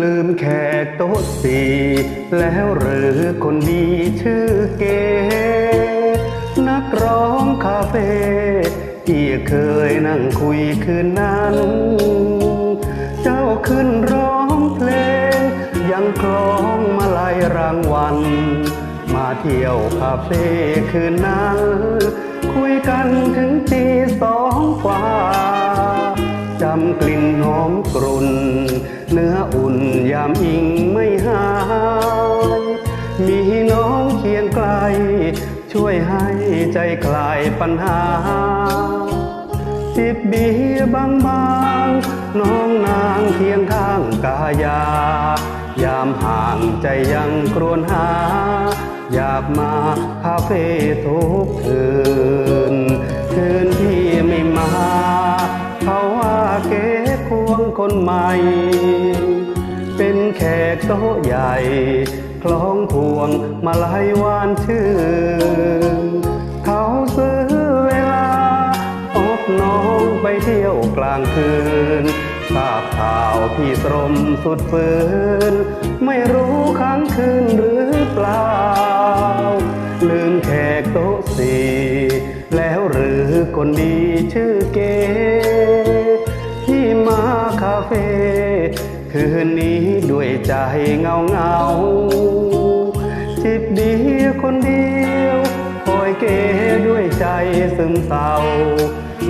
ลืมแขกโต๊ะสี่แล้วหรือคนดีชื่อเก นักร้องคาเฟ่ที่เคยนั่งคุยคืนนั้น เจ้าขึ้นร้องเพลง ยังคล้องมาลายรางวัล มาเที่ยวคาเฟ่คืนนั้น คุยกันถึงตีสองกว่า เนื้ออุ่นยามอิงไม่หาย มีน้องเคียงไกล ช่วยให้ใจคลายปัญหาจิบเบียร์บางน้องนางเคียงข้างกายา ยามห่างใจยังครวญหา อยากมาคาเฟ่ทุกคืน คืนที่ไม่มา เขาว่าเก๋ควงคนใหม่ โต๊ะใหญ่ คล้องพวงมาลายวานชื่นเขาซื้อเวลาอบน้องไปเที่ยวกลางคืนทราบข่าวพี่ตรมสุดฝืน ไม่รู้ค้างคืนหรือเปล่า ลืมแขกโต๊ะสี่แล้วหรือคนดีชื่อเก คืนนี้ด้วยใจเงาเงาจิบเดียวคนเดียวคอยเกด้วยใจซึมเศร้า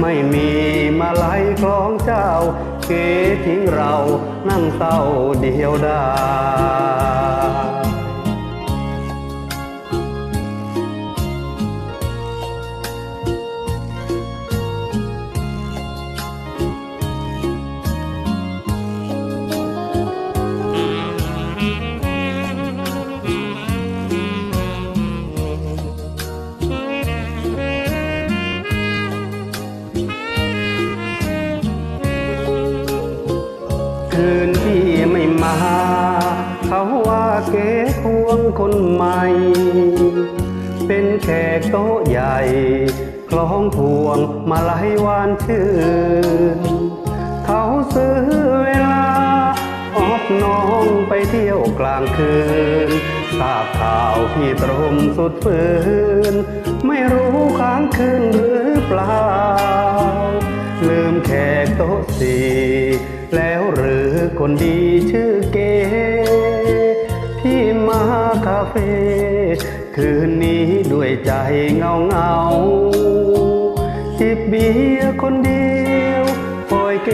ไม่มีมาไล่คล้องเจ้า เกทิ้งเรานั่งเศร้าเดียวดาย คืนที่ไม่มา เขาว่าเก๋ควงคนใหม่ เป็นแขกโต๊ะใหญ่ คล้องพวงมาลายวานชื่นเขาซื้อเวลา ออกน้องไปเที่ยวกลางคืนทราบข่าวพี่ตรมสุดฝืน ไม่รู้ค้างคืนหรือเปล่า ลืมแขกโต๊ะสี่แล้ว คนดีชื่อเก ที่มาคาเฟ่คืนนี้ด้วยใจเงาเงาจิบเบียร์คนเดียวปล่อยเก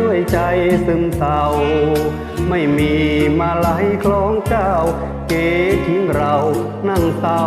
ด้วยใจซึมเศร้า ไม่มีมาไล่คล้องเจ้า เกทิ้งเรานั่งเศร้า